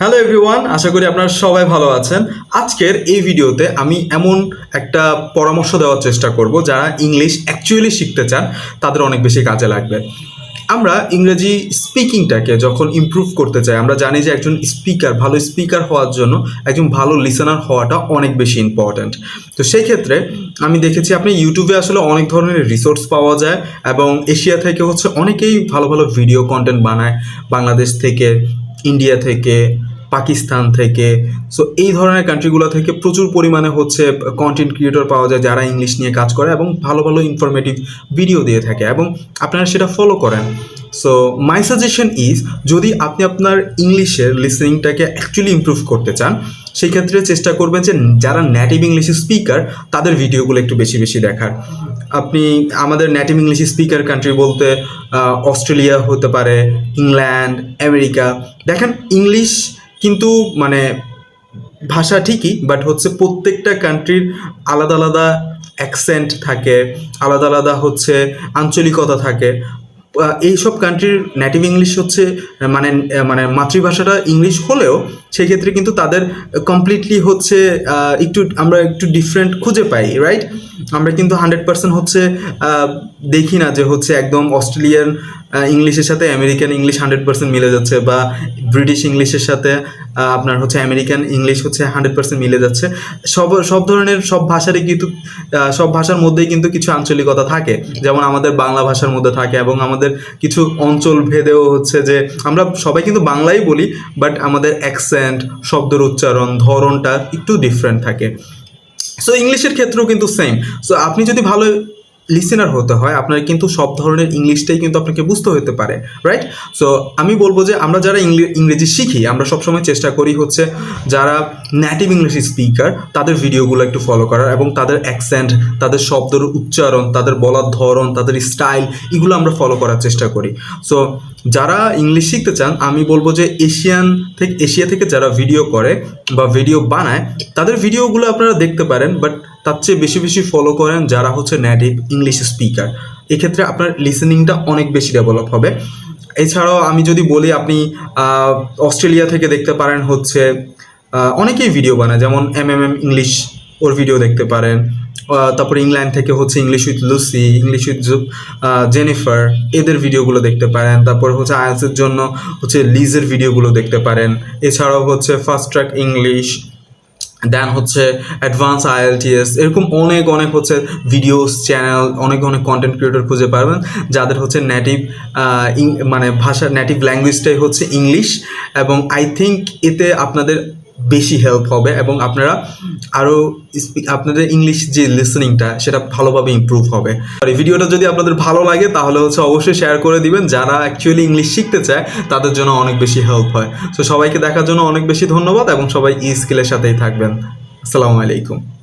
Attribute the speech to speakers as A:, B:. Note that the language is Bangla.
A: হ্যালো এভরিওয়ান আশা করি আপনারা সবাই ভালো আছেন। আজকের এই ভিডিওতে আমি এমন একটা পরামর্শ দেওয়ার চেষ্টা করব যারা ইংলিশ অ্যাকচুয়ালি শিখতে চান, তাদের অনেক বেশি কাজে লাগবে। আমরা ইংরেজি স্পিকিংটাকে যখন ইমপ্রুভ করতে চাই, আমরা জানি যে একজন স্পিকার ভালো স্পিকার হওয়ার জন্য একজন ভালো লিসেনার হওয়াটা অনেক বেশি ইম্পর্ট্যান্ট তো সেই ক্ষেত্রে আমি দেখেছি আপনি ইউটিউবে আসলে অনেক ধরনের রিসোর্স পাওয়া যায় এবং এশিয়া থেকে হচ্ছে অনেকেই ভালো ভালো ভিডিও কন্টেন্ট বানায়, বাংলাদেশ থেকে ইন্ডিয়া থেকে পাকিস্তান থেকে। সো এই ধরনের কান্ট্রিগুলো থেকে প্রচুর পরিমাণে হচ্ছে কন্টেন্ট ক্রিয়েটর পাওয়া যায় যারা ইংলিশ নিয়ে কাজ করে এবং ভালো ভালো ইনফরমেটিভ ভিডিও দিয়ে থাকে এবং আপনারা সেটা ফলো করেন। সো মাই সাজেশন ইজ যদি আপনি আপনার ইংলিশের লিসনিংটাকে অ্যাকচুয়ালি ইমপ্রুভ করতে চান, সেই ক্ষেত্রে চেষ্টা করবেন যে যারা নেটিভ ইংলিশ স্পিকার তাদের ভিডিওগুলো একটু বেশি বেশি দেখার। আপনি আমাদের নেটিভ ইংলিশ স্পিকার কান্ট্রি বলতে অস্ট্রেলিয়া হতে পারে, ইংল্যান্ড, আমেরিকা। দেখেন ইংলিশ কিন্তু মানে ভাষা ঠিকই বাট হচ্ছে প্রত্যেকটা কান্ট্রির আলাদা আলাদা অ্যাকসেন্ট থাকে আলাদা আলাদা হচ্ছে আঞ্চলিকতা থাকে। আহ, এইসব কান্ট্রির নেটিভ ইংলিশ হচ্ছে মানে মানে মাতৃভাষাটা ইংলিশ হলেও সেক্ষেত্রে কিন্তু তাদের কমপ্লিটলি হচ্ছে একটু আমরা একটু ডিফারেন্ট খুঁজে পাই রাইট আমরা কিন্তু হান্ড্রেড পার্সেন্ট হচ্ছে দেখি না যে হচ্ছে একদম অস্ট্রেলিয়ান ইংলিশের সাথে আমেরিকান ইংলিশ হান্ড্রেড পার্সেন্ট মিলে যাচ্ছে বা ব্রিটিশ ইংলিশের সাথে আপনার হচ্ছে আমেরিকান ইংলিশ হচ্ছে হান্ড্রেড পার্সেন্ট মিলে যাচ্ছে। সব সব ধরনের, সব ভাষারই কিন্তু সব ভাষার মধ্যেই কিন্তু কিছু আঞ্চলিকতা থাকে। যেমন আমাদের বাংলা ভাষার মধ্যে থাকে এবং আমাদের কিছু অঞ্চল ভেদেও হচ্ছে যে, আমরা সবাই কিন্তু বাংলাই বলি, বাট আমাদের অ্যাকসেন্ট, শব্দের উচ্চারণ, ধরনটা একটু ডিফারেন্ট থাকে। সো ইংলিশের ক্ষেত্রেও কিন্তু সেম সো আপনি যদি ভালো লিসেনার হতে হয়, আপনার কিন্তু সব ধরনের ইংলিশটাই কিন্তু আপনাকে বুঝতে হতে পারে রাইট সো আমি বলব যে আমরা যারা ইংরেজি শিখি, আমরা সবসময় চেষ্টা করি হচ্ছে যারা নেটিভ ইংলিশ স্পিকার তাদের ভিডিওগুলো একটু ফলো করার এবং তাদের অ্যাকসেন্ট তাদের শব্দের উচ্চারণ, তাদের বলার ধরন, তাদের স্টাইল এগুলো আমরা ফলো করার চেষ্টা করি। সো যারা ইংলিশ শিখতে চান, আমি বলব যে এশিয়ান থেকে, এশিয়া থেকে যারা ভিডিও করে বা ভিডিও বানায়, তাদের ভিডিওগুলো আপনারা দেখতে পারেন বাট তার চেয়ে বেশি বেশি ফলো করেন যারা হচ্ছে নেটিভ ইংলিশ স্পিকার এক্ষেত্রে আপনার লিসেনিংটা অনেক বেশি ডেভেলপ হবে। এছাড়াও আমি যদি বলি, আপনি অস্ট্রেলিয়া থেকে দেখতে পারেন হচ্ছে অনেকেই ভিডিও বানায়, যেমন এম এম এম ইংলিশ ওর ভিডিও দেখতে পারেন। তারপরে ইংল্যান্ড থেকে হচ্ছে English with Lucy English with Jennifer এদের ভিডিওগুলো দেখতে পারেন। তারপর হচ্ছে আয়াসের জন্য হচ্ছে লিজের ভিডিওগুলো দেখতে পারেন। এছাড়াও হচ্ছে ফার্স্ট ট্র্যাক ইংলিশ দেন হচ্ছে অ্যাডভান্স আইএলটিএস এরকম অনেক অনেক হচ্ছে ভিডিওস চ্যানেল অনেক অনেক কন্টেন্ট ক্রিয়েটর খুঁজে পারবেন, যাদের হচ্ছে নেটিভ মানে ভাষা নেটিভ ল্যাঙ্গুয়েজটাই হচ্ছে ইংলিশ এবং আই থিঙ্ক এতে আপনাদের বেশি হেল্প হবে এবং আপনারা আরও আপনাদের ইংলিশ যে লিসনিংটা সেটা ভালোভাবে ইম্প্রুভ হবে। আর এই ভিডিওটা যদি আপনাদের ভালো লাগে, তাহলে হচ্ছে অবশ্যই শেয়ার করে দিবেন। যারা অ্যাকচুয়ালি ইংলিশ শিখতে চায়, তাদের জন্য অনেক বেশি হেল্প হয়। সো সবাইকে দেখার জন্য অনেক বেশি ধন্যবাদ এবং সবাই ই স্কিলের সাথেই থাকবেন। আসসালামু আলাইকুম।